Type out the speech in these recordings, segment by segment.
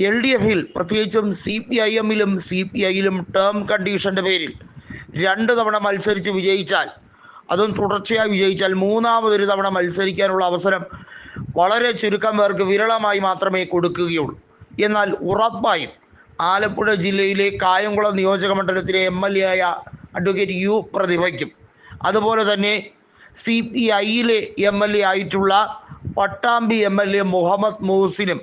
L D എഫിൽ പ്രത്യേകിച്ചും C P I എമ്മിലും സി പി ഐയിലും ടേം കണ്ടീഷന്റെ പേരിൽ രണ്ട് തവണ മത്സരിച്ച് വിജയിച്ചാൽ അതും തുടർച്ചയായി വിജയിച്ചാൽ മൂന്നാമതൊരു തവണ മത്സരിക്കാനുള്ള അവസരം വളരെ ചുരുക്കം പേർക്ക് വിരളമായി മാത്രമേ കൊടുക്കുകയുള്ളൂ. എന്നാൽ ഉറപ്പായും ആലപ്പുഴ ജില്ലയിലെ കായംകുളം നിയോജക മണ്ഡലത്തിലെ എം എൽ എ ആയ അഡ്വക്കേറ്റ് യു പ്രതിഭയ്ക്കും. അതുപോലെ തന്നെ സി പി ഐയിലെ എം എൽ എ ആയിട്ടുള്ള Pattambi M L A Muhammad മൂസിനും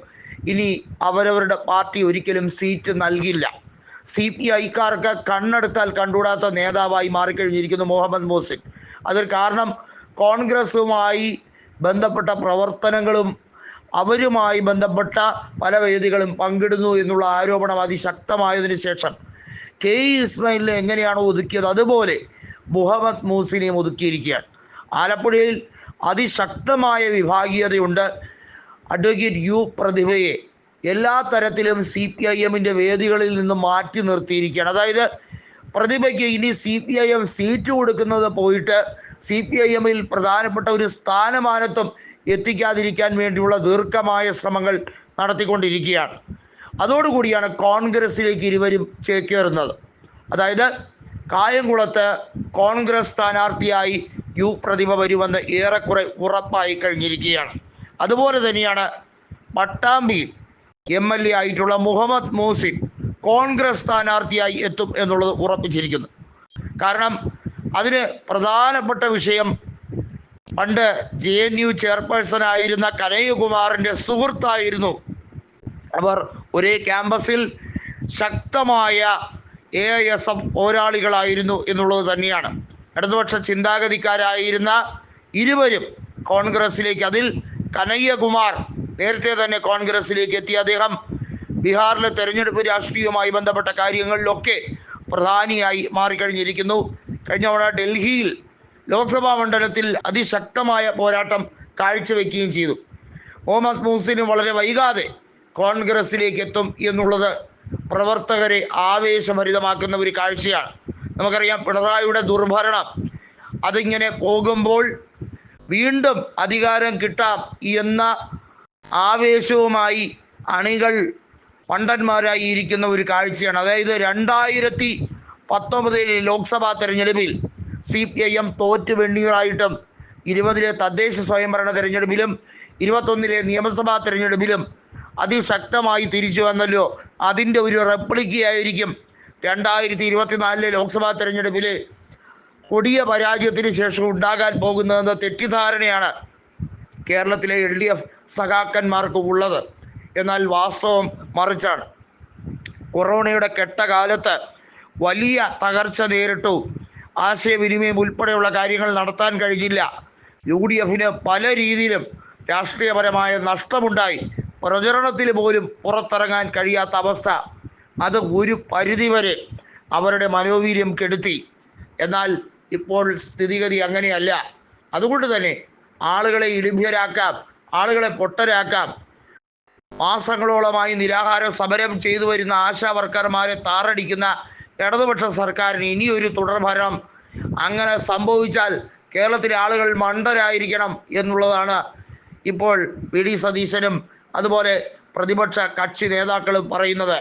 ഇനി അവരവരുടെ പാർട്ടി ഒരിക്കലും സീറ്റ് നൽകില്ല. സി പി ഐക്കാർക്ക് കണ്ണെടുത്താൽ കണ്ടുകൂടാത്ത നേതാവായി മാറിക്കഴിഞ്ഞിരിക്കുന്നു മുഹമ്മദ് മോസിൻ. അത് കാരണം കോൺഗ്രസുമായി ബന്ധപ്പെട്ട പ്രവർത്തനങ്ങളും അവരുമായി ബന്ധപ്പെട്ട പല വേദികളും പങ്കിടുന്നു എന്നുള്ള ആരോപണം അതിശക്തമായതിനു ശേഷം കെ ഇസ്മയിലിനെ എങ്ങനെയാണോ ഒതുക്കിയത്? അതുപോലെ മുഹമ്മദ് മൂസിനെയും ഒതുക്കിയിരിക്കുകയാണ്. ആലപ്പുഴയിൽ അതിശക്തമായ വിഭാഗീയതയുണ്ട്. അഡ്വക്കേറ്റ് യു പ്രതിഭയെ എല്ലാ തരത്തിലും സി പി ഐ എമ്മിന്റെ വേദികളിൽ നിന്ന് മാറ്റി നിർത്തിയിരിക്കുകയാണ്. അതായത് പ്രതിഭയ്ക്ക് ഇനി C P I M seat കൊടുക്കുന്നത് പോയിട്ട് സി പി ഐ എമ്മിൽ പ്രധാനപ്പെട്ട ഒരു സ്ഥാനമാനത്വം എത്തിക്കാതിരിക്കാൻ വേണ്ടിയുള്ള ദീർഘമായ ശ്രമങ്ങൾ നടത്തിക്കൊണ്ടിരിക്കുകയാണ്. അതോടുകൂടിയാണ് കോൺഗ്രസിലേക്ക് ഇരുവരും ചേക്കേറുന്നത്. അതായത് കായംകുളത്ത് കോൺഗ്രസ് സ്ഥാനാർത്ഥിയായി യു പ്രതിഭ വരുമെന്ന് ഏറെക്കുറെ ഉറപ്പായി കഴിഞ്ഞിരിക്കുകയാണ്. അതുപോലെ തന്നെയാണ് പട്ടാമ്പിയിൽ എം എൽ എ ആയിട്ടുള്ള മുഹമ്മദ് മൂസിൻ കോൺഗ്രസ് സ്ഥാനാർത്ഥിയായി എത്തും എന്നുള്ളത് ഉറപ്പിച്ചിരിക്കുന്നു. കാരണം അതിന് പ്രധാനപ്പെട്ട വിഷയം പണ്ട് ജെ എൻ യു ചെയർപേഴ്സൺ ആയിരുന്ന കനയ്യകുമാറിന്റെ സുഹൃത്തായിരുന്നു. അവർ ഒരേ ക്യാമ്പസിൽ ശക്തമായ എ എസ് എഫ് പോരാളികളായിരുന്നു എന്നുള്ളത് തന്നെയാണ്. ഇടതുപക്ഷ ചിന്താഗതിക്കാരായിരുന്ന ഇരുവരും കോൺഗ്രസിലേക്ക് അതിൽ കനയ്യകുമാർ നേരത്തെ തന്നെ കോൺഗ്രസിലേക്ക് എത്തി. അദ്ദേഹം ബീഹാറിലെ തെരഞ്ഞെടുപ്പ് രാഷ്ട്രീയവുമായി ബന്ധപ്പെട്ട കാര്യങ്ങളിലൊക്കെ പ്രധാനിയായി മാറിക്കഴിഞ്ഞിരിക്കുന്നു. കഴിഞ്ഞ തവണ ഡൽഹിയിൽ ലോക്സഭാ മണ്ഡലത്തിൽ അതിശക്തമായ പോരാട്ടം കാഴ്ചവെക്കുകയും ചെയ്തു. മുഹമ്മദ് മൂസിനും വളരെ വൈകാതെ കോൺഗ്രസിലേക്ക് എത്തും എന്നുള്ളത് പ്രവർത്തകരെ ആവേശഭരിതമാക്കുന്ന ഒരു കാഴ്ചയാണ്. നമുക്കറിയാം പിണറായിയുടെ ദുർഭരണം അതിങ്ങനെ പോകുമ്പോൾ വീണ്ടും അധികാരം കിട്ടാം എന്ന ആവേശവുമായി അണികൾ പണ്ടന്മാരായി ഇരിക്കുന്ന ഒരു കാഴ്ചയാണ്. അതായത് രണ്ടായിരത്തി പത്തൊമ്പതിലെ ലോക്സഭാ തെരഞ്ഞെടുപ്പിൽ സി പി ഐ എം തോറ്റ് വെണ്ണീറായിട്ടും ഇരുപതിലെ തദ്ദേശ സ്വയംഭരണ തെരഞ്ഞെടുപ്പിലും ഇരുപത്തൊന്നിലെ നിയമസഭാ തെരഞ്ഞെടുപ്പിലും അതിശക്തമായി തിരിച്ചു വന്നല്ലോ. അതിന്റെ ഒരു റെപ്ലിക്കയായിരിക്കും രണ്ടായിരത്തി ഇരുപത്തിനാലിലെ ലോക്സഭാ തെരഞ്ഞെടുപ്പിലെ കൊടിയ പരാജയത്തിന് ശേഷം ഉണ്ടാകാൻ പോകുന്നതെന്ന തെറ്റിദ്ധാരണയാണ് കേരളത്തിലെ എൽ ഡി എഫ് സഖാക്കന്മാർക്ക് ഉള്ളത്. എന്നാൽ വാസ്തവം മറിച്ചാണ്. കൊറോണയുടെ കെട്ടകാലത്ത് വലിയ തകർച്ച നേരിട്ടു. ആശയവിനിമയം ഉൾപ്പെടെയുള്ള കാര്യങ്ങൾ നടത്താൻ കഴിഞ്ഞില്ല. യു ഡി എഫിന് പല രീതിയിലും രാഷ്ട്രീയപരമായ നഷ്ടമുണ്ടായി. പ്രചരണത്തിൽ പോലും പുറത്തിറങ്ങാൻ കഴിയാത്ത അവസ്ഥ. അത് ഒരു പരിധിവരെ അവരുടെ മനോവീര്യം കെടുത്തി. എന്നാൽ ഇപ്പോൾ സ്ഥിതിഗതി അങ്ങനെയല്ല. അതുകൊണ്ട് തന്നെ ആളുകളെ ഇളിഭ്യരാക്കാം ആളുകളെ പൊട്ടരാക്കാം. മാസങ്ങളോളമായി നിരാഹാര സമരം ചെയ്തു വരുന്ന ആശാ വർക്കർമാരെ താറടിക്കുന്ന ഇടതുപക്ഷ സർക്കാരിന് ഇനിയൊരു തുടർഭരണം. അങ്ങനെ സംഭവിച്ചാൽ കേരളത്തിലെ ആളുകൾ മണ്ടരായിരിക്കണം എന്നുള്ളതാണ് ഇപ്പോൾ വി. ഡി. സതീശനും അതുപോലെ പ്രതിപക്ഷ കക്ഷി നേതാക്കളും പറയുന്നത്.